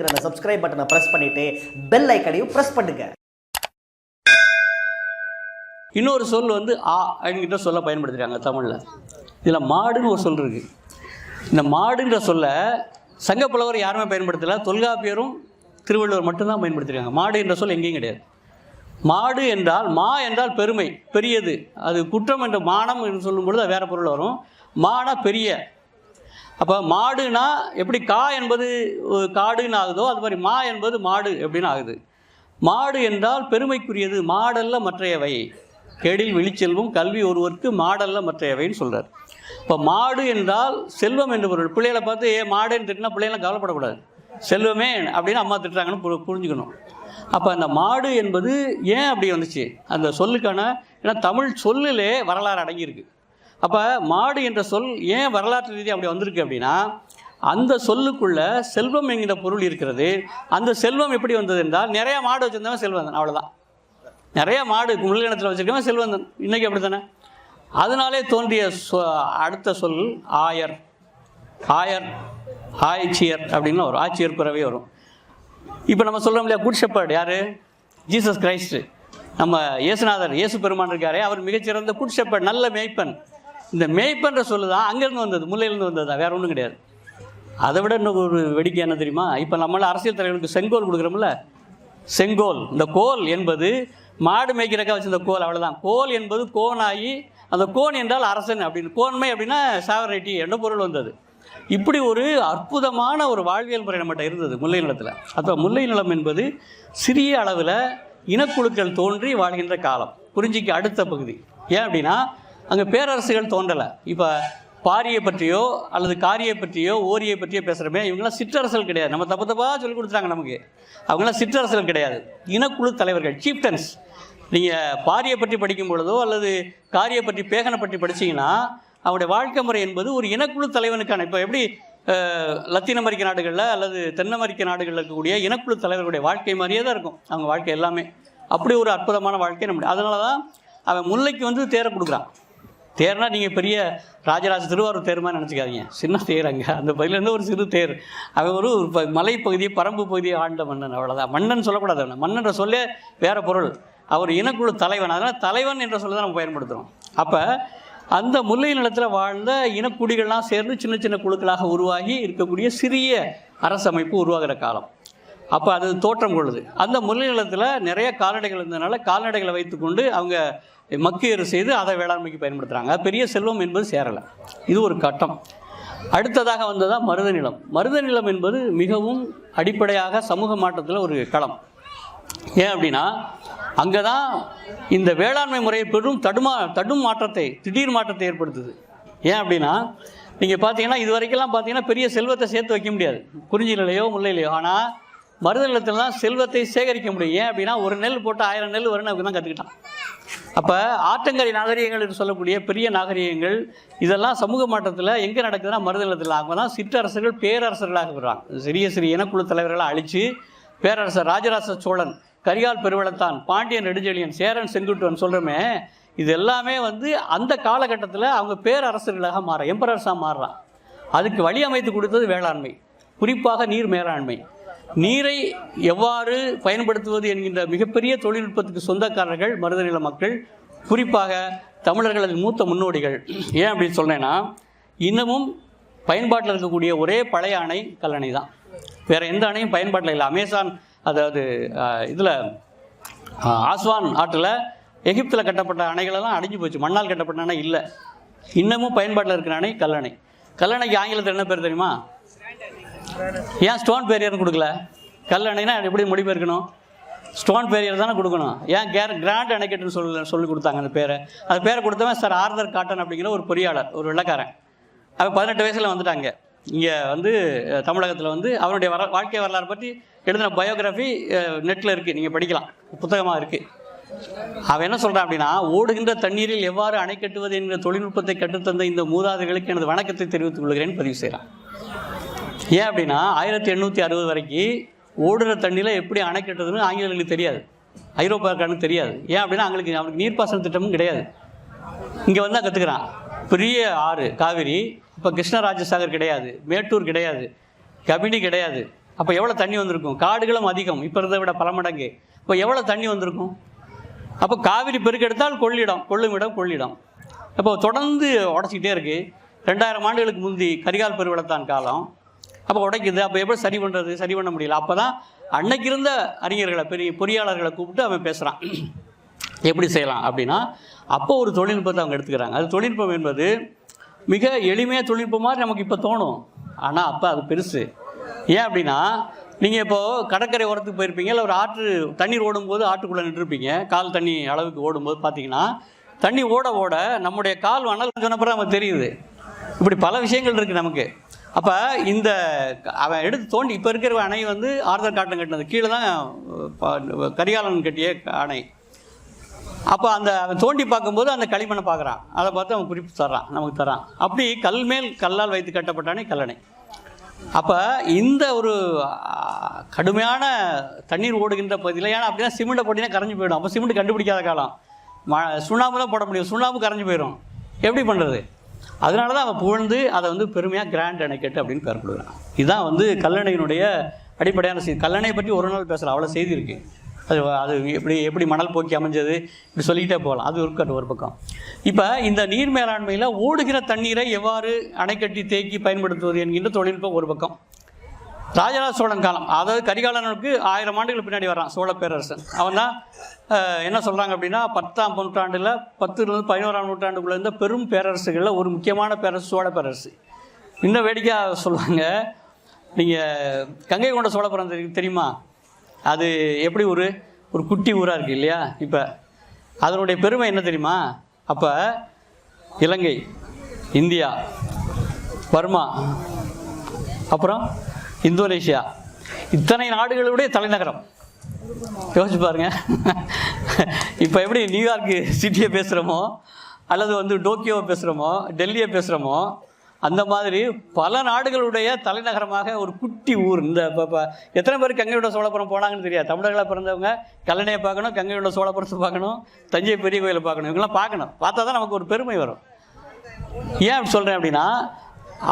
அந்த சப்ஸ்கிரைப் பட்டனை பிரஸ் பண்ணிட்டு பெல் ஐக்கனையும் பிரஸ் பண்ணுங்க. இன்னொரு சொல் வந்து ஆ என்கிட்ட சொல்ல பயன்படுத்துகிறாங்க தமிழில். இதில் மாடுன்னு ஒரு சொல் இருக்குது இந்த மாடுன்ற சொல்ல சங்கப்புலவர் யாருமே பயன்படுத்தலை தொல்காப்பியரும் திருவள்ளுவர் மட்டும்தான் பயன்படுத்திருக்காங்க. மாடு என்ற சொல் எங்கேயும் கிடையாது. மாடு என்றால் மா என்றால் பெருமை பெரியது. அது குற்றம் என்ற மானம் என்று சொல்லும்பொழுது அது வேறு பொருள் வரும். மானா பெரிய அப்போ மாடுனா எப்படி கா என்பது ஒரு காடுன்னு ஆகுதோ அது மாதிரி மா என்பது மாடு எப்படின்னு ஆகுது. மாடு என்றால் பெருமைக்குரியது மாடல்ல மற்றையவை. கெடில் விழிச்செல்வம் கல்வி ஒருவருக்கு மாடல்ல மற்றையவைன்னு சொல்கிறார் இப்போ மாடு என்றால் செல்வம் என்று பொருள். பிள்ளைகளை பார்த்து ஏ மாடுன்னு திட்டினா பிள்ளைகளாம் கவலைப்படக்கூடாது. செல்வமே அப்படின்னு அம்மா திட்டுறாங்கன்னு புரிஞ்சுக்கணும். அப்போ அந்த மாடு என்பது ஏன் அப்படி வந்துச்சு? அந்த சொல்லுக்கான ஏன்னா தமிழ் சொல்லிலே வரலாறு அடங்கியிருக்கு. அப்போ மாடு என்ற சொல் ஏன் வரலாற்று ரீதியாக அப்படி வந்திருக்கு அப்படின்னா அந்த சொல்லுக்குள்ள செல்வம் என்கிற பொருள் இருக்கிறது. அந்த செல்வம் எப்படி வந்தது என்றால் நிறைய மாடு வச்சுருந்தவன் செல்வந்தன் அவ்வளோதான் நிறைய மாடு முள்ளினத்தில் வச்சுருக்கவன் செல்வந்தன். இன்னைக்கு அப்படி தானே அதனாலே தோன்றிய சொ- அடுத்த சொல் ஆயர். ஆயர் ஆய்ச்சியர் அப்படின்னு வரும். ஆட்சியர் பிறவே வரும். இப்போ நம்ம சொல்கிறோம் இல்லையா குட் ஷெப்பர்ட் யார்? Jesus Christ. நம்ம இயேசுநாதர் இயேசு பெருமான் இருக்காரே அவர் மிகச்சிறந்த குட் ஷெப்பர்ட் நல்ல மேய்ப்பன். இந்த மேய்ப்பன்ற சொல்லு தான் அங்கேருந்து வந்தது முல்லையிலேருந்து வந்தது தான் வேற ஒன்றும் கிடையாது. அதை விட இன்னும் ஒரு வேடிக்கை என்ன தெரியுமா? இப்போ நம்மளால் அரசியல் தலைவர்களுக்கு செங்கோல் கொடுக்குறோம்ல? செங்கோல். இந்த கோல் என்பது மாடு மேய்க்கிறக்கா வச்சிருந்த கோல் அவ்வளோதான் கோல் என்பது கோனாகி அந்த கோன் என்றால் அரசன் அப்படின்னு. கோன்மை அப்படின்னா சாவரைட்டி என்ற பொருள் வந்தது. இப்படி ஒரு அற்புதமான ஒரு வாழ்வியல் முறை நம்மகிட்ட இருந்தது முல்லை நிலத்தில். அப்போ முல்லை நிலம் என்பது சிறிய அளவில் இனக்குழுக்கள் தோன்றி வாழ்கின்ற காலம். குறிஞ்சிக்கு அடுத்த பகுதி. ஏன் அப்படின்னா அங்கே பேரரசுகள் தோன்றலை. இப்போ பாரியை பற்றியோ அல்லது காரியை பற்றியோ ஓரியை பற்றியோ பேசுகிறோமே இவங்களாம் சிற்றரசுகள் கிடையாது. நம்ம தப்பு தப்பாக சொல்லி கொடுத்துறாங்க நமக்கு. அவங்களாம் சிற்றரசர்கள் கிடையாது. இனக்குழு தலைவர்கள் சீப்டன்ஸ் நீங்கள் பாரியை பற்றி படிக்கும் பொழுதோ அல்லது காரியை பற்றி பேகனை பற்றி படிச்சீங்கன்னா அவருடைய வாழ்க்கை முறை என்பது ஒரு இனக்குழு தலைவனுக்கான இப்போ எப்படி லத்தீன் அமெரிக்க நாடுகளில் அல்லது தென் அமெரிக்க நாடுகளில் இருக்கக்கூடிய இனக்குழு தலைவர்களுடைய வாழ்க்கை மாதிரியே தான் இருக்கும். அவங்க வாழ்க்கை எல்லாமே. அப்படி ஒரு அற்புதமான வாழ்க்கை நம்முடைய அதனால தான் அவன் முல்லைக்கு வந்து தேரை கொடுக்குறான். தேர்னா நீங்கள் பெரிய ராஜராஜ திருவாரூர் தேர் மாதிரி நினச்சிக்காதீங்க. சின்ன தேர் அங்கே. அந்த பகுதியிலேருந்து ஒரு சிறு தேர். அவன் ஒரு ப- மலைப்பகுதியை பரம்பு பகுதியை ஆண்ட மன்னன் அவ்வளோதான் மன்னன் சொல்லக்கூடாது அவனை. மன்னன்ற சொல்லே வேற பொருள். அவர் இனக்குழு தலைவன். அதனால் தலைவன் என்ற சொல்ல தான் நம்ம பயன்படுத்துகிறோம் அப்போ அந்த முல்லை நிலத்தில் வாழ்ந்த இனக்குடிகள்லாம் சேர்ந்து சின்ன சின்ன குழுக்களாக உருவாகி இருக்கக்கூடிய சிறிய அரசமைப்பு உருவாகிற காலம். அப்போ அது தோற்றம் கொள்ளுது. அந்த முல்லை நிலத்தில் நிறைய கால்நடைகள் இருந்ததுனால கால்நடைகளை வைத்துக்கொண்டு அவங்க மக்கியறு செய்து அதை வேளாண்மைக்கு பயன்படுத்துகிறாங்க பெரிய செல்வம் என்பது சேரலை. இது ஒரு கட்டம். அடுத்ததாக வந்ததாக மருத நிலம் மருத நிலம் என்பது மிகவும் அடிப்படையாக சமூக மாற்றத்தில் ஒரு களம். ஏன் அப்படின்னா அங்கே தான் இந்த வேளாண்மை முறை பெரும் தடுமா தடும் மாற்றத்தை திடீர் மாற்றத்தை ஏற்படுத்துது. ஏன் அப்படின்னா நீங்கள் பார்த்தீங்கன்னா இது வரைக்கெல்லாம் பார்த்தீங்கன்னா பெரிய செல்வத்தை சேர்த்து வைக்க முடியாது. குறிஞ்சி நிலையோ முல்லையிலையோ. ஆனால் மருத நிலத்தில் தான் செல்வத்தை சேகரிக்க முடியும். ஏன் அப்படின்னா ஒரு நெல் போட்டு ஆயிரம் நெல் வரும்னு அப்படி தான் கற்றுக்கிட்டான் அப்போ ஆற்றங்கரை நாகரிகங்கள் என்று சொல்லக்கூடிய பெரிய நாகரிகங்கள் இதெல்லாம் சமூக மாற்றத்தில் எங்கே நடக்குதுன்னா மருதநிலத்தில். அவங்க தான் சிற்றரசர்கள் பேரரசர்களாக வர்றாங்க சிறிய சிறிய இனக்குழு தலைவர்களை அழித்து பேரரசர் ராஜராஜ சோழன் கரிகால் பெருவளத்தான் பாண்டியன் நெடுஞ்செழியன் சேரன் செங்குட்டுவன் சொல்கிறோமே இது எல்லாமே வந்து அந்த காலகட்டத்தில் அவங்க பேரரசர்களாக மாற எம்பரரசாக மாறுறான். அதுக்கு வழி அமைத்து கொடுத்தது வேளாண்மை. குறிப்பாக நீர் மேலாண்மை. நீரை எவ்வாறு பயன்படுத்துவது என்கின்ற மிகப்பெரிய தொழில்நுட்பத்துக்கு சொந்தக்காரர்கள் மருதநில மக்கள் குறிப்பாக தமிழர்களின் மூத்த முன்னோடிகள். ஏன் அப்படின்னு சொன்னேன்னா இன்னமும் பயன்பாட்டில் இருக்கக்கூடிய ஒரே பழைய அணை கல்லணை தான். வேறு எந்த அணையும் பயன்பாட்டில் இல்லை. அமேசான் அதாவது இதில் ஆஸ்வான் ஆற்றில் எகிப்தில் கட்டப்பட்ட அணைகளெல்லாம் அடிஞ்சு போச்சு. மண்ணால் கட்டப்பட்ட அணை இல்லை. இன்னமும் பயன்பாட்டில் இருக்கிற அணை கல்லணை கல்லணைக்கு ஆங்கிலத்தில் என்ன பேர் தெரியுமா? ஏன் ஸ்டோன் பேரியர்னு கொடுக்கல? கல் அணைனா எப்படி மொழிபெயர்க்கணும் ஸ்டோன் பேரியர் தானே கொடுக்கணும். ஏன் கேர் கிராண்ட் அணைக்கட்டுன்னு சொல்லி சொல்லி கொடுத்தாங்க அந்த பேரை. அந்த பேரை கொடுத்தவன் சார் ஆர்தர் காட்டன் அப்படிங்கிற ஒரு பொறியாளர் ஒரு வெள்ளக்காரன். அவன் பதினெட்டு வயசில் வந்துட்டாங்க. இங்கே வந்து தமிழகத்தில் வந்து அவருடைய வர வாழ்க்கை வரலாறு பற்றி எழுதின பயோகிராஃபி நெட்டில் இருக்குது நீங்கள் படிக்கலாம். புத்தகமாக இருக்குது அவன் என்ன சொல்கிறான் அப்படின்னா ஓடுகின்ற தண்ணீரில் எவ்வாறு அணை கட்டுவது என்கிற தொழில்நுட்பத்தை கற்றுத்தந்த இந்த மூதாதைகளுக்கு எனது வணக்கத்தை தெரிவித்துக் கொள்கிறேன் பதிவு செய்கிறான் ஏன் அப்படின்னா ஆயிரத்தி எண்ணூற்றி அறுபது வரைக்கும் ஓடுற தண்ணியில் எப்படி அணை கட்டுறதுன்னு ஆங்கிலேயர்களுக்கு தெரியாது. ஐரோப்பாக்காரனுக்கு தெரியாது. ஏன் அப்படின்னா அவங்களுக்கு அவனுக்கு நீர்ப்பாசன திட்டமும் கிடையாது. இங்கே வந்து தான் கற்றுக்கிறான் பெரிய ஆறு காவிரி இப்போ கிருஷ்ணராஜசாகர் கிடையாது மேட்டூர் கிடையாது கபினி கிடையாது. அப்போ எவ்வளோ தண்ணி வந்திருக்கும்? காடுகளும் அதிகம். இப்போ இருந்ததை விட பல மடங்கு. இப்போ எவ்வளோ தண்ணி வந்திருக்கும்? அப்போ காவிரி பெருக்கெடுத்தால் கொள்ளிடம் கொள்ளுமிடம் கொள்ளிடம். அப்போ தொடர்ந்து உடச்சிக்கிட்டே இருக்குது ரெண்டாயிரம் ஆண்டுகளுக்கு முந்தி கரிகால் பெருவளத்தான் காலம். அப்போ உடைக்குது. அப்போ எப்படி சரி பண்ணுறது சரி பண்ண முடியல. அப்போ தான் அன்னைக்கு இருந்த அறிஞர்களை பெரிய பொறியாளர்களை கூப்பிட்டு அவன் பேசுகிறான் எப்படி செய்யலாம் அப்படின்னா அப்போ ஒரு தொழில்நுட்பத்தை அவங்க எடுத்துக்கிறாங்க. அது தொழில்நுட்பம் என்பது மிக எளிமையாக தொழில்நுட்பம் மாதிரி நமக்கு இப்போ தோணும். ஆனால் அப்போ அது பெருசு. ஏன் அப்படின்னா நீங்கள் இப்போது கடற்கரை ஓரத்துக்கு போயிருப்பீங்க இல்லை ஒரு ஆற்று தண்ணீர் ஓடும்போது ஆற்றுக்குள்ளே நின்றுருப்பீங்க. கால் தண்ணி அளவுக்கு ஓடும்போது பார்த்தீங்கன்னா தண்ணி ஓட ஓட நம்முடைய கால் வனல் சொன்னப்பறம் நமக்கு தெரியுது. இப்படி பல விஷயங்கள் இருக்குது நமக்கு. அப்போ இந்த அவன் எடுத்து தோண்டி இப்போ இருக்கிற அணை வந்து ஆர்தர் காட்டன் கட்டினது. கீழே தான் கரிகாலன் கட்டிய அணை. அப்போ அந்த அவன் தோண்டி பார்க்கும்போது அந்த களிமண்ணை பார்க்குறான். அதை பார்த்து அவன் குறிப்பு தர்றான் நமக்கு தரான் அப்படி கல் மேல் கல்லால் வைத்து கட்டப்பட்டானே கல்லணை. அப்போ இந்த ஒரு கடுமையான தண்ணீர் ஓடுகின்ற பகுதியில் ஏன்னா அப்படின்னா சிமெண்ட்டை போட்டினா கரைஞ்சி போயிடும். அப்போ சிமெண்ட் கண்டுபிடிக்காத காலம். ம சுண்ணாம்பு தான் போட முடியும். சுண்ணாம்பு கரைஞ்சு போயிடும் எப்படி பண்ணுறது அதனால தான் அவன் புகழ்ந்து அதை வந்து பெருமையாக கிராண்ட் அணைக்கட்டு அப்படின்னு பேர் கொடுக்குறான் இதுதான் வந்து கல்லணையினுடைய அடிப்படையான செய்தி. கல்லணையை பற்றி ஒரு நாள் பேசலாம். அவ்வளோ செய்தி இருக்குது அது அது எப்படி எப்படி மணல் போக்கி அமைஞ்சது? இப்படி சொல்லிக்கிட்டே போகலாம். அது இருக்கட்டும் ஒரு பக்கம். இப்போ இந்த நீர் மேலாண்மையில் ஓடுகிற தண்ணீரை எவ்வாறு அணைக்கட்டி தேக்கி பயன்படுத்துவது என்கின்ற தொழில்நுட்பம் ஒரு பக்கம். ராஜராஜ சோழன் காலம் அதாவது கரிகாலனுக்கு ஆயிரம் ஆண்டுகள் பின்னாடி வரான் சோழ பேரரசன். அவன் தான் என்ன சொல்கிறாங்க அப்படின்னா பத்தாம் நூற்றாண்டில் பத்துலேருந்து பதினோராம் நூற்றாண்டுக்குள்ள இருந்த பெரும் பேரரசுகளில் ஒரு முக்கியமான பேரரசு சோழ பேரரசு. இன்னும் வேடிக்கையாக சொல்லுவாங்க நீங்கள் கங்கை கொண்ட சோழபுரம் தெரியுமா? அது எப்படி ஒரு ஒரு குட்டி ஊராக இருக்குது இல்லையா? இப்போ அதனுடைய பெருமை என்ன தெரியுமா? அப்போ இலங்கை இந்தியா பர்மா அப்புறம் இந்தோனேஷியா. இத்தனை நாடுகளுடைய தலைநகரம். யோசிச்சு பாருங்க. இப்போ எப்படி நியூயார்க்கு சிட்டியை பேசுகிறோமோ அல்லது வந்து டோக்கியோவை பேசுகிறோமோ டெல்லியை பேசுகிறோமோ அந்த மாதிரி பல நாடுகளுடைய தலைநகரமாக ஒரு குட்டி ஊர். இந்த இப்போ எத்தனை பேர் கங்கையோட சோழபுரம் போனாங்கன்னு தெரியாது. தமிழர்களாக பிறந்தவங்க கல்லணையை பார்க்கணும் கங்கையோட சோழபுரத்தை பார்க்கணும் தஞ்சை பெரிய கோயிலை பார்க்கணும். இவங்கெல்லாம் பார்க்கணும். பார்த்தா தான் நமக்கு ஒரு பெருமை வரும். ஏன் அப்படி சொல்கிறேன் அப்படின்னா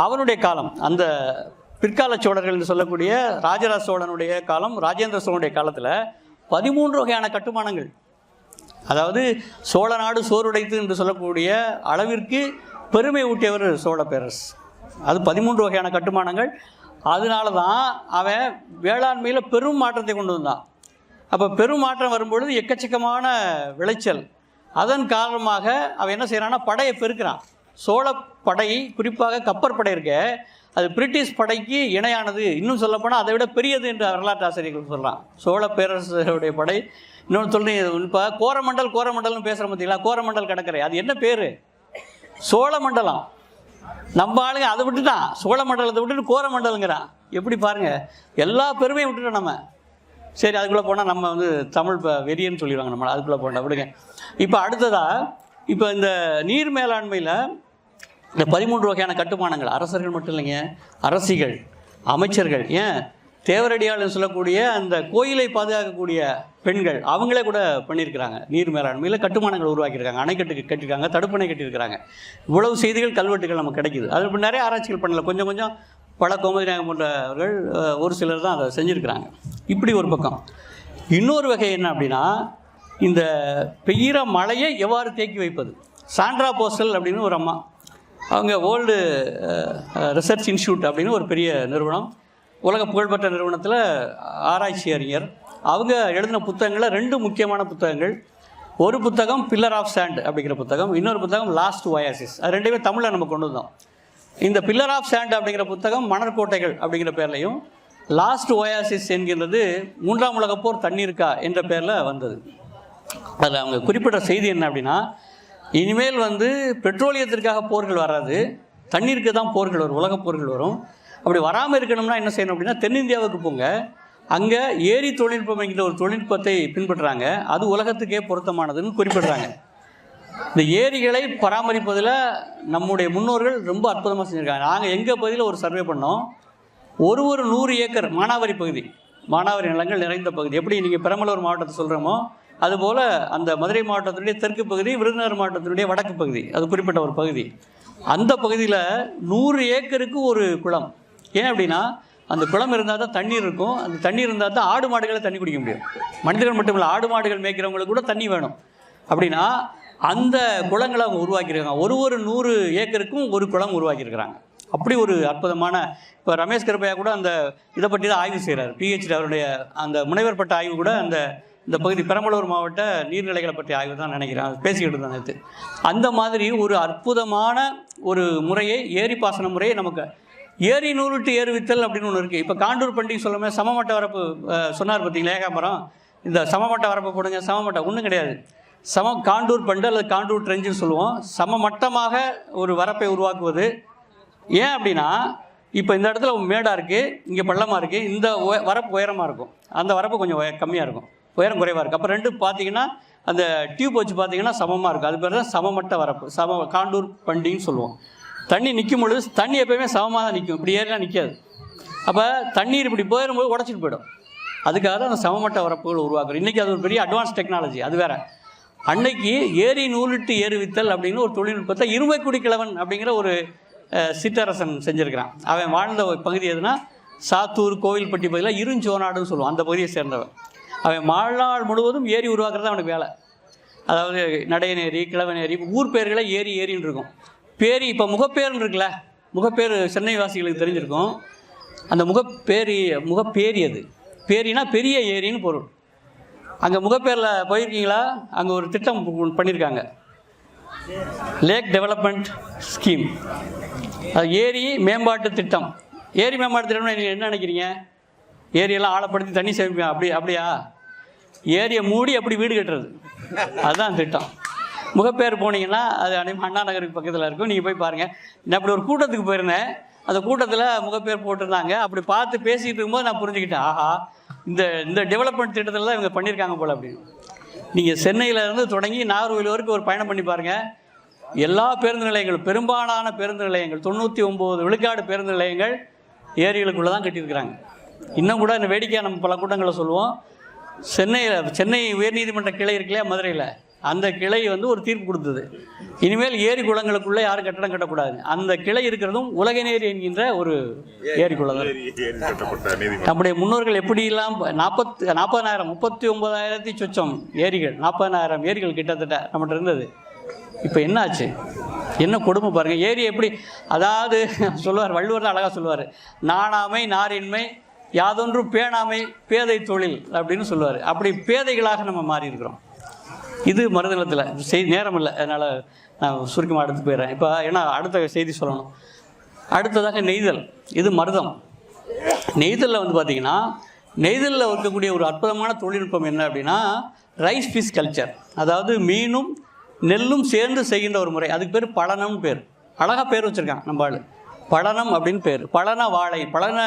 அவனுடைய காலம் அந்த பிற்கால சோழர்கள் என்று சொல்லக்கூடிய ராஜராஜ சோழனுடைய காலம் ராஜேந்திர சோழனுடைய காலத்தில் பதிமூன்று வகையான கட்டுமானங்கள். அதாவது சோழ நாடு சோறுடைத்து என்று சொல்லக்கூடிய அளவிற்கு பெருமை ஊட்டியவர் சோழ பேரரசு. அது பதிமூன்று வகையான கட்டுமானங்கள். அதனால தான் அவன் வேளாண்மையில் பெரும் மாற்றத்தை கொண்டு வந்தான். அப்போ பெரும் மாற்றம் வரும்பொழுது எக்கச்சக்கமான விளைச்சல். அதன் காரணமாக அவன் என்ன செய்கிறான்னா படையை பெருக்கிறான். சோழ படை குறிப்பாக கப்பற்படை படை இருக்க அது பிரிட்டிஷ் படைக்கு இணையானது. இன்னும் சொல்லப்போனால் அதை விட பெரியது என்று வரலாற்று ஆசிரியர்கள் சொல்கிறான் சோழ பேரரசுடைய படை. இன்னொன்று சொல்றீங்க இப்போ கோரமண்டல் கோரமண்டல்னு பேசுகிற பார்த்தீங்களா கோரமண்டல் கடற்கரை. அது என்ன பேர்? சோழ மண்டலம். நம்ம ஆளுங்க அதை விட்டுட்டான் சோழ மண்டலத்தை விட்டுட்டு கோரமண்டலங்கிறான் எப்படி பாருங்க? எல்லா பெருமையும் விட்டுட்டோம் நம்ம. சரி அதுக்குள்ளே போனால் நம்ம வந்து தமிழ் இப்போ வெறியன்னு சொல்லிடுவாங்க நம்ம அதுக்குள்ளே போனால் விடுங்க. இப்போ அடுத்ததாக இப்போ இந்த நீர் மேலாண்மையில் இந்த பதிமூன்று வகையான கட்டுமானங்கள். அரசர்கள் மட்டும் இல்லைங்க அரசிகள் அமைச்சர்கள். ஏன்? தேவரடியாள்னு சொல்லக்கூடிய அந்த கோயிலை பாதுகாக்கக்கூடிய பெண்கள் அவங்களே கூட பண்ணியிருக்கிறாங்க. நீர் மேலாண்மையில் கட்டுமானங்கள் உருவாக்கியிருக்காங்க. அணைக்கட்டு கட்டியிருக்காங்க தடுப்பணை கட்டியிருக்கிறாங்க. இவ்வளவு செய்திகள் கல்வெட்டுகள் நமக்கு கிடைக்குது. அது இப்ப நிறைய ஆராய்ச்சிகள் பண்ணல. கொஞ்சம் கொஞ்சம் பல கோமதி நாயகம் போன்றவர்கள் ஒரு சிலர் தான் அதை செஞ்சுருக்கிறாங்க. இப்படி ஒரு பக்கம். இன்னொரு வகை என்ன அப்படின்னா இந்த பெய்கிற மழையை எவ்வாறு தேக்கி வைப்பது? சாண்ட்ரா போஸ்டல் அப்படின்னு ஒரு அம்மா அவங்க ஓல்டு ரிசர்ச் இன்ஸ்டியூட் அப்படின்னு ஒரு பெரிய நிறுவனம். உலக புகழ்பெற்ற நிறுவனத்தில் ஆராய்ச்சி அறிஞர் அவங்க எழுதின புத்தகங்களில் ரெண்டு முக்கியமான புத்தகங்கள். ஒரு புத்தகம் பில்லர் ஆஃப் சாண்ட் அப்படிங்கிற புத்தகம் இன்னொரு புத்தகம் லாஸ்ட் வயாசிஸ் அது ரெண்டுமே தமிழில் நம்ம கொண்டு வந்தோம். இந்த பில்லர் ஆஃப் சாண்ட் அப்படிங்கிற புத்தகம் மணற்கோட்டைகள் அப்படிங்கிற பேர்லையும் லாஸ்ட் ஒயாசிஸ் என்கின்றது மூன்றாம் உலகப்போர் தண்ணீருக்கா என்ற பேரில் வந்தது. அதில் அவங்க குறிப்பிட்ட செய்தி என்ன அப்படின்னா இனிமேல் வந்து பெட்ரோலியத்திற்காக போர்கள் வராது. தண்ணீருக்கு தான் போர்கள் வரும் உலகப் போர்கள் வரும். அப்படி வராமல் இருக்கணும்னா என்ன செய்யணும் அப்படின்னா தென்னிந்தியாவுக்கு போங்க. அங்கே ஏரி தொழில்நுட்பம் என்கிற ஒரு தொழில்நுட்பத்தை பின்பற்றுறாங்க. அது உலகத்துக்கே பொருத்தமானதுன்னு குறிப்பிடுறாங்க. இந்த ஏரிகளை பராமரிப்பதில் நம்முடைய முன்னோர்கள் ரொம்ப அற்புதமாக செஞ்சுருக்காங்க. நாங்கள் எங்கள் பகுதியில் ஒரு சர்வே பண்ணோம். ஒரு ஒரு நூறு ஏக்கர் மானாவாரி பகுதி மானாவாரி நிலங்கள் நிறைந்த பகுதி. எப்படி நீங்கள் பெரம்பலூர் மாவட்டத்தை சொல்கிறோமோ அதுபோல் அந்த மதுரை மாவட்டத்தினுடைய தெற்கு பகுதி விருதுநகர் மாவட்டத்தினுடைய வடக்கு பகுதி அது குறிப்பிட்ட ஒரு பகுதி. அந்த பகுதியில் நூறு ஏக்கருக்கு ஒரு குளம். ஏன் அப்படின்னா அந்த குளம் இருந்தால் தான் தண்ணீர் இருக்கும். அந்த தண்ணி இருந்தால் தான் ஆடு மாடுகளை தண்ணி குடிக்க முடியும். மனிதர்கள் மட்டும் இல்லை ஆடு மாடுகள் மேய்க்கிறவங்களுக்கு கூட தண்ணி வேணும். அப்படின்னா அந்த குளங்களை அவங்க உருவாக்கியிருக்காங்க. ஒரு ஒரு நூறு ஏக்கருக்கும் ஒரு குளம் உருவாக்கியிருக்கிறாங்க. அப்படி ஒரு அற்புதமான இப்போ ரமேஷ் கருப்பையா கூட அந்த இதை பற்றி தான் ஆய்வு செய்கிறார் பிஹெச்டி அவருடைய அந்த முனைவர் பட்ட ஆய்வு கூட அந்த இந்த பகுதி பெரம்பலூர் மாவட்ட நீர்நிலைகளை பற்றி ஆய்வு தான் நினைக்கிறேன் பேசிக்கிட்டு இருந்தேன் நேற்று அந்த மாதிரி ஒரு அற்புதமான ஒரு முறையை ஏரி பாசன முறையை நமக்கு ஏரி நூறுட்டு ஏறு வித்தல் அப்படின்னு ஒன்று இருக்குது இப்போ காண்டூர் பண்டிகை சொல்லுமே சமமட்ட வரப்பு சொன்னார் பார்த்தீங்களா ஏகாம்பரம்? இந்த சமமட்ட வரப்பு போடுங்க சமமட்டம் ஒன்றும் கிடையாது. சம காண்டூர் பண்டு அல்லது காண்டூர் ட்ரெஞ்சுன்னு சொல்லுவோம். சமமட்டமாக ஒரு வரப்பை உருவாக்குவது. ஏன் அப்படின்னா இப்போ இந்த இடத்துல மேடாக இருக்குது இங்கே பள்ளமாக இருக்குது இந்த உய- வரப்பு உயரமாக இருக்கும். அந்த வரப்பு கொஞ்சம் கம்மியாக இருக்கும். உயரம் குறைவாக இருக்குது அப்போ ரெண்டு பார்த்தீங்கன்னா அந்த டியூப் வச்சு பார்த்தீங்கன்னா சமமாக இருக்கும் அது பேர் தான் சமமட்ட வரப்பு. சம காண்டூர் பண்டின்னு சொல்லுவோம். தண்ணி நிற்கும் பொழுது தண்ணி எப்போயுமே சமமாக தான் நிற்கும் இப்படி ஏறினா நிற்காது அப்போ தண்ணீர் இப்படி போயிடும்போது உடச்சிட்டு போயிடும். அதுக்காக தான் அந்த சமமட்ட வரப்புகள் உருவாக்குறோம். இன்றைக்கி அது ஒரு பெரிய அட்வான்ஸ் டெக்னாலஜி அது வேறு. அன்னைக்கு ஏரி நூலிட்டு ஏறுவித்தல் அப்படின்னு ஒரு தொழில்நுட்பத்தை இருமைக்குடி கிழவன் அப்படிங்கிற ஒரு சித்தரசன் சிற்றரசன் செஞ்சுருக்கிறான். அவன் வாழ்ந்த ஒரு பகுதி எதுனா சாத்தூர் கோவில்பட்டி பகுதியில் இருஞ்சோநாடுன்னு சொல்லுவான் அந்த பகுதியை சேர்ந்தவன். அவன் வாழ்நாள் முழுவதும் ஏரி உருவாக்குறது அவனுக்கு வேலை. அதாவது நடையநேரி கிழவநேரி ஊர் பேர்களை ஏரி ஏரின்னு இருக்கும். பேரி இப்போ முகப்பேர்னு இருக்குல்ல முகப்பேர் சென்னை வாசிகளுக்கு தெரிஞ்சிருக்கும். அந்த முகப்பேரி முகப்பேரி அது. பேரினா பெரிய ஏரின்னு பொருள். அங்கே முகப்பேரில் போயிருக்கீங்களா? அங்கே ஒரு திட்டம் பண்ணியிருக்காங்க லேக் டெவலப்மெண்ட் ஸ்கீம் அது ஏரி மேம்பாட்டு திட்டம். ஏரி மேம்பாட்டு திட்டம்னு நீங்கள் என்ன நினைக்கிறீங்க? ஏரியெல்லாம் ஆழப்படுத்தி தண்ணி சேமிப்பேன் அப்படி அப்படியா? ஏரியை மூடி அப்படி வீடு கட்டுறது. அதுதான் திட்டம். முகப்பேர் போனீங்கன்னா அது அனைவரும் அண்ணா நகருக்கு பக்கத்தில் இருக்கும். நீங்கள் போய் பாருங்கள் நான் அப்படி ஒரு கூட்டத்துக்கு போயிருந்தேன். அந்த கூட்டத்தில் முகப்பேர் போட்டிருந்தாங்க. அப்படி பார்த்து பேசிகிட்டு இருக்கும்போது நான் புரிஞ்சுக்கிட்டேன். ஆஹா இந்த இந்த டெவலப்மெண்ட் திட்டத்தில் தான் இவங்க பண்ணியிருக்காங்க போல் அப்படின்னு. நீங்கள் சென்னையிலேருந்து தொடங்கி நாகர்கோவில் வரைக்கும் ஒரு பயணம் பண்ணி பாருங்கள் எல்லா பேருந்து நிலையங்களும் பெரும்பாலான பேருந்து நிலையங்கள் தொண்ணூற்றி ஒம்பது விழுக்காடு பேருந்து நிலையங்கள் ஏரிகளுக்குள்ளே தான் கட்டியிருக்கிறாங்க. இன்னும் கூட இந்த வேடிக்கையாக நம்ம பல கூட்டங்களை சொல்லுவோம். சென்னையில் சென்னை உயர்நீதிமன்ற கிளை இருக்கு இல்லையா மதுரையில்? அந்த கிளை வந்து ஒரு தீர்ப்பு கொடுத்தது. இனிமேல் ஏரி குளங்களுக்குள்ளே யாரும் கட்டடம் கட்டக்கூடாது. அந்த கிளை இருக்கிறதும் உலகநேரி என்கின்ற ஒரு ஏரி குளம் நம்முடைய முன்னோர்கள் எப்படியெல்லாம் நாற்பத்தி நாற்பதாயிரம் முப்பத்தி ஒன்பதாயிரத்தி சொச்சம் ஏரிகள் நாற்பதாயிரம் ஏரிகள் கிட்டத்தட்ட நம்மகிட்ட இருந்தது. இப்போ என்ன ஆச்சு என்ன கொடுமை பாருங்க. ஏரி எப்படி அதாவது சொல்லுவார் வள்ளுவர் தான் அழகாக சொல்லுவார். நாணாமை நாரின்மை யாதொன்றும் பேணாமை பேதை தொழில் அப்படின்னு சொல்லுவார். அப்படி பேதைகளாக நம்ம மாறி இருக்கிறோம் இது மருதநலத்தில் செய்தி நேரம் இல்லை அதனால் நான் சுருக்கமாக அடுத்து போயிடுறேன். இப்போ ஏன்னா அடுத்த செய்தி சொல்லணும். அடுத்ததாக நெய்தல். இது மருதம். நெய்தலில் வந்து பார்த்தீங்கன்னா நெய்தலில் இருக்கக்கூடிய ஒரு அற்புதமான தொழில்நுட்பம் என்ன அப்படின்னா ரைஸ் ஃபிஷ் கல்ச்சர் அதாவது மீனும் நெல்லும் சேர்ந்து செய்கின்ற ஒரு முறை. அதுக்கு பேர் பழனம்னு பேர். அழகாக பேர் வச்சுருக்கான் நம்ம ஆள். பழனம் அப்படின்னு பேர். பழன வாழை பழன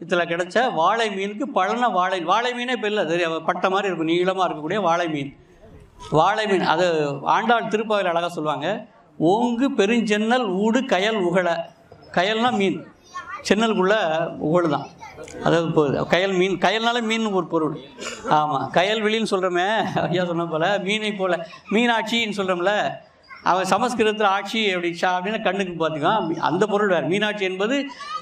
இதில் கிடைச்ச வாழை மீனுக்கு பழன வாழை வாழை மீனே இப்போ இல்லை அது பட்டை மாதிரி இருக்கும் நீளமாக இருக்கக்கூடிய வாழை மீன். வாழை மீன் அது ஆண்டாள் திருப்பாவில் அழகாக சொல்லுவாங்க ஓங்கு பெருஞ்சென்னல் ஊடு கயல் உகழ. கயல்னா மீன். சென்னலுக்குள்ள உகழு தான். அதாவது இப்போ கயல் மீன் கயல்னால மீன் ஒரு பொருள். ஆமாம் கயல் வெளின்னு சொல்கிறோமே ஐயா சொன்ன போல் மீனை போல் மீனாட்சின்னு சொல்கிறோம்ல அவன் சமஸ்கிருதத்தில் ஆட்சி அப்படி ஷா அப்படின்னு கண்ணுக்கு பார்த்துக்கான் அந்த பொருள் வேறு. மீனாட்சி என்பது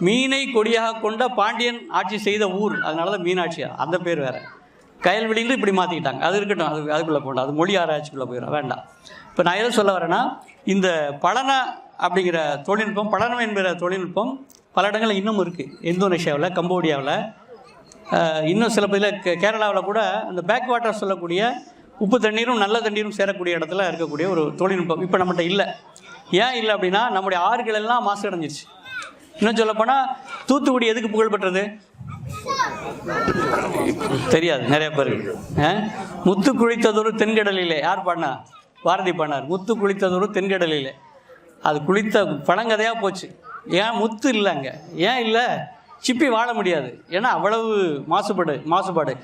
மீனை கொடியாக கொண்ட பாண்டியன் ஆட்சி செய்த ஊர். அதனால தான் மீனாட்சி. அந்த பேர் வேறு. கயல்வெளியில் இப்படி மாற்றிக்கிட்டாங்க அது இருக்கட்டும். அது அதுக்குள்ளே போகணும். அது மொழி ஆராய்ச்சிக்குள்ளே போயிடும். வேண்டாம். இப்போ நான் எதை சொல்ல வரேன்னா இந்த பழன அப்படிங்கிற தொழில்நுட்பம் பழனம் என்கிற தொழில்நுட்பம் பல இடங்களில் இன்னும் இருக்குது இந்தோனேஷியாவில் கம்போடியாவில். இன்னும் சில பகுதியில் கேரளாவில் கூட அந்த பேக் வாட்டர் சொல்லக்கூடிய உப்பு தண்ணீரும் நல்ல தண்ணீரும் சேரக்கூடிய இடத்துல இருக்கக்கூடிய ஒரு தொழில்நுட்பம். இப்போ நம்மகிட்ட இல்லை. ஏன் இல்லை அப்படின்னா நம்முடைய ஆறுகள் எல்லாம் மாசு அடைஞ்சிருச்சு இன்னும் சொல்லப்போனால் தூத்துக்குடி எதுக்கு புகழ்பெற்றது தெரியாது நிறைய பேருக்கு ஆ? முத்து குளித்ததொரு தென்கடலிலே யார் பாடினா? பாரதி பாடினார். முத்து குளித்ததொரு தென்கடலிலே. அது குளித்த பழங்கதையாக போச்சு. ஏன் முத்து இல்லை அங்கே? ஏன் இல்லை? சிப்பி வாழ முடியாது. ஏன்னா அவ்வளவு மாசுபாடு மாசுபாடு.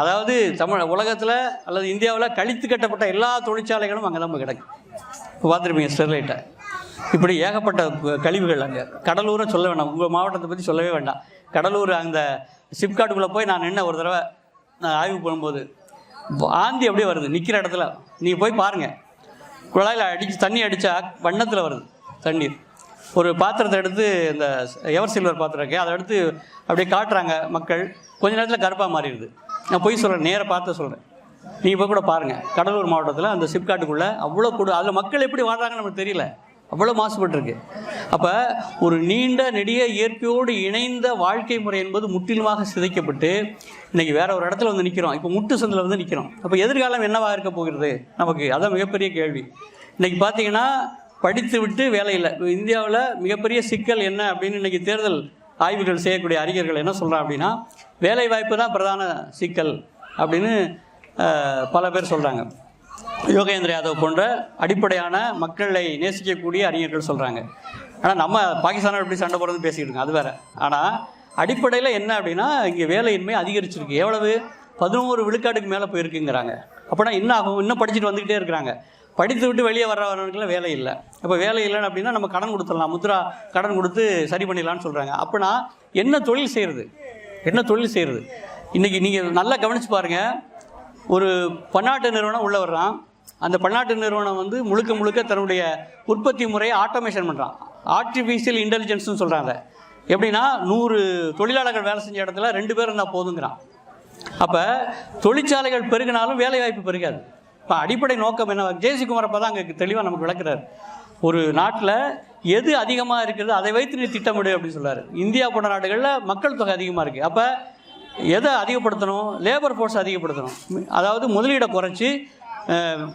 அதாவது தமிழ் உலகத்தில் அல்லது இந்தியாவில் கழித்து கட்டப்பட்ட எல்லா தொழிற்சாலைகளும் அங்கே தான் கிடக்கு. இப்போ பார்த்துருப்பீங்க ஸ்டெர்லைட்டை. இப்படி ஏகப்பட்ட கழிவுகள் அங்கே. கடலூரை சொல்ல வேண்டாம் உங்கள் மாவட்டத்தை பற்றி சொல்லவே வேண்டாம். கடலூர் அந்த சிப்காட்டுக்குள்ளே போய் நான் நின்று ஒரு தடவை நான் ஆய்வு பண்ணும்போது ஆந்தி அப்படியே வருது. நிற்கிற இடத்துல. நீங்கள் போய் பாருங்கள் குழாயில் அடித்து தண்ணி அடித்தா வண்ணத்தில் வருது தண்ணீர். ஒரு பாத்திரத்தை எடுத்து இந்த எவர் சில்வர் பாத்திரம் இருக்கு அதை எடுத்து அப்படியே காட்டுறாங்க மக்கள். கொஞ்ச நேரத்தில் கருப்பாக மாறிடுது. நான் போய் சொல்கிறேன் நேராக பார்த்து சொல்கிறேன் நீங்கள் இப்போ கூட பாருங்கள் கடலூர் மாவட்டத்தில் அந்த சிப்காட்டுக்குள்ளே அவ்வளோ கூட அதில் மக்கள் எப்படி வாழ்கிறாங்கன்னு நமக்கு தெரியல. அவ்வளோ மாசுபட்டிருக்கு. அப்போ ஒரு நீண்ட நெடிய இயற்கையோடு இணைந்த வாழ்க்கை முறை என்பது முற்றிலுமாக சிதைக்கப்பட்டு இன்றைக்கி வேற ஒரு இடத்துல வந்து நிற்கிறோம் இப்போ முட்டு சந்தில் வந்து நிற்கிறோம் அப்போ எதிர்காலம் என்னவாக இருக்க போகிறது? நமக்கு அதான் மிகப்பெரிய கேள்வி. இன்றைக்கி பார்த்தீங்கன்னா படித்து விட்டு வேலை இல்லை இந்தியாவில் மிகப்பெரிய சிக்கல் என்ன அப்படின்னு இன்றைக்கி தேர்தல் ஆய்வுகள் செய்யக்கூடிய அறிஞர்கள் என்ன சொல்கிறான் அப்படின்னா வேலை வாய்ப்பு தான் பிரதான சிக்கல் அப்படின்னு பல பேர் சொல்கிறாங்க யோகேந்திர யாதவ் போன்ற அடிப்படையான மக்களை நேசிக்கக்கூடிய அறிஞர்கள் சொல்கிறாங்க ஆனால் நம்ம பாகிஸ்தானை எப்படி சண்டை போடுறதுன்னு பேசிக்கிட்டு இருக்கோம் அது வேற. ஆனால் அடிப்படையில் என்ன அப்படின்னா இங்கே வேலையின்மை அதிகரிச்சிருக்கு. எவ்வளவு? பதினோரு விழுக்காட்டுக்கு மேலே போயிருக்குங்கிறாங்க. அப்படின்னா என்ன ஆகும்? இன்னும் படிச்சுட்டு வந்துக்கிட்டே இருக்கிறாங்க. படித்து விட்டு வெளியே வர்றவர்களுக்குலாம் வேலை இல்லை. அப்போ வேலை இல்லைன்னு அப்படின்னா நம்ம கடன் கொடுத்துடலாம். முத்ரா கடன் கொடுத்து சரி பண்ணிடலான்னு சொல்கிறாங்க அப்போனா என்ன தொழில் செய்கிறது என்ன தொழில் செய்கிறது இன்றைக்கி நீங்கள் நல்லா கவனித்து பாருங்கள் ஒரு பன்னாட்டு நிறுவனம் உள்ளே வர்றான். அந்த பன்னாட்டு நிறுவனம் வந்து முழுக்க முழுக்க தன்னுடைய உற்பத்தி முறையை ஆட்டோமேஷன் பண்ணுறான் ஆர்டிஃபிஷியல் இன்டெலிஜென்ஸ்னு சொல்கிறாங்க எப்படின்னா நூறு தொழிலாளர்கள் வேலை செஞ்ச இடத்துல ரெண்டு பேர் இருந்தால் போதுங்கிறான். அப்போ தொழிற்சாலைகள் பெருகினாலும் வேலை வாய்ப்பு பெருகாது. இப்போ அடிப்படை நோக்கம் என்ன? ஜேசி அப்போ தான் அங்கே தெளிவாக நமக்கு விளக்குறாரு. ஒரு நாட்டில் எது அதிகமாக இருக்கிறது அதை வைத்து நீ திட்டமிடு அப்படின்னு சொல்றாரு. இந்தியா போன்ற நாடுகளில் மக்கள் தொகை அதிகமாக இருக்குது அப்போ எதை அதிகப்படுத்தணும்? லேபர் ஃபோர்ஸ் அதிகப்படுத்தணும். அதாவது முதலீடை குறைச்சி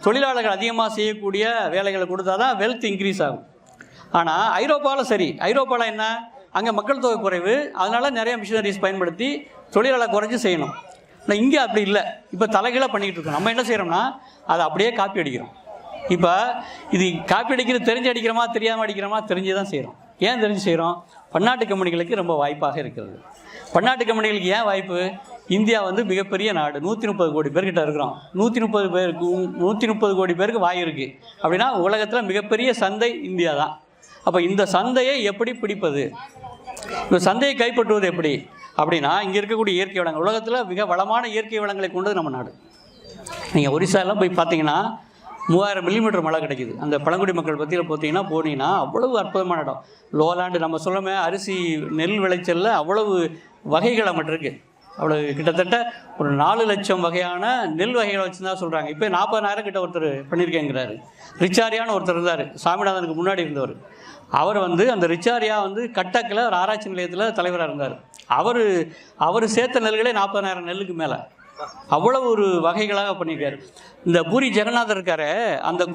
தொழிலாளர்கள் அதிகமாக செய்யக்கூடிய வேலைகளை கொடுத்தா தான் வெல்த் இன்க்ரீஸ் ஆகும். ஆனால் ஐரோப்பாவில் சரி. ஐரோப்பாவில் என்ன? அங்கே மக்கள் தொகை குறைவு. அதனால் நிறைய மிஷினரிஸ் பயன்படுத்தி தொழிலாளர் குறைச்சி செய்யணும். ஆனால் இங்கே அப்படி இல்லை. இப்போ தலைகீழாக பண்ணிக்கிட்டு இருக்கோம். நம்ம என்ன செய்கிறோம்னா அதை அப்படியே காப்பி அடிக்கிறோம். இப்போ இது காப்பி அடிக்கிறது தெரிஞ்சு அடிக்கிறோமா தெரியாமல் அடிக்கிறோமா தெரிஞ்சு தான் செய்கிறோம் ஏன் தெரிஞ்சு செய்கிறோம் பன்னாட்டு கம்பெனிகளுக்கு ரொம்ப வாய்ப்பாக இருக்கிறது. பன்னாட்டு கம்பெனிகளுக்கு ஏன் வாய்ப்பு? இந்தியா வந்து மிகப்பெரிய நாடு. நூற்றி முப்பது கோடி பேர்கிட்ட இருக்கிறோம். நூற்றி முப்பது பேருக்கு நூற்றி முப்பது கோடி பேருக்கு வாய் இருக்குது அப்படின்னா உலகத்தில் மிகப்பெரிய சந்தை இந்தியா தான். அப்போ இந்த சந்தையை எப்படி பிடிப்பது? இந்த சந்தையை கைப்பற்றுவது எப்படி? அப்படின்னா இங்கே இருக்கக்கூடிய இயற்கை வளங்கள். உலகத்தில் மிக வளமான இயற்கை வளங்களை கொண்டது நம்ம நாடு. நீங்கள் ஒரிசாலாம் போய் பார்த்தீங்கன்னா மூவாயிரம் மில்லிமீட்டர் மழை கிடைக்குது. அந்த பழங்குடி மக்கள் பற்றியில் பார்த்தீங்கன்னா போனீங்கன்னா அவ்வளவு அற்புதமான இடம். லோலாண்டு நம்ம சொல்லமே அரிசி நெல் விளைச்சலில் அவ்வளவு வகைகள் மட்டும் இருக்குது அவ்வளோ கிட்டத்தட்ட ஒரு நாலு லட்சம் வகையான நெல் வகைகளை வச்சு தான் சொல்கிறாங்க இப்போ நாற்பதாயிரம் கிட்ட ஒருத்தர் பண்ணியிருக்கேங்கிறாரு. ரிச்சாரியான்னு ஒருத்தர் இருந்தார். சாமிநாதனுக்கு முன்னாடி இருந்தவர். அவர் வந்து அந்த ரிச்சாரியா வந்து கட்டக்கில் ஒரு ஆராய்ச்சி நிலையத்தில் தலைவராக இருந்தார். அவர் அவர் சேர்த்த நெல்களே நாற்பதாயிரம் நெல்லுக்கு மேலே. அவ்வளவு ஒரு வகைகளாக பண்ணியிருக்காரு. இந்த பூரி ஜெகநாதர் இருக்காரு அந்த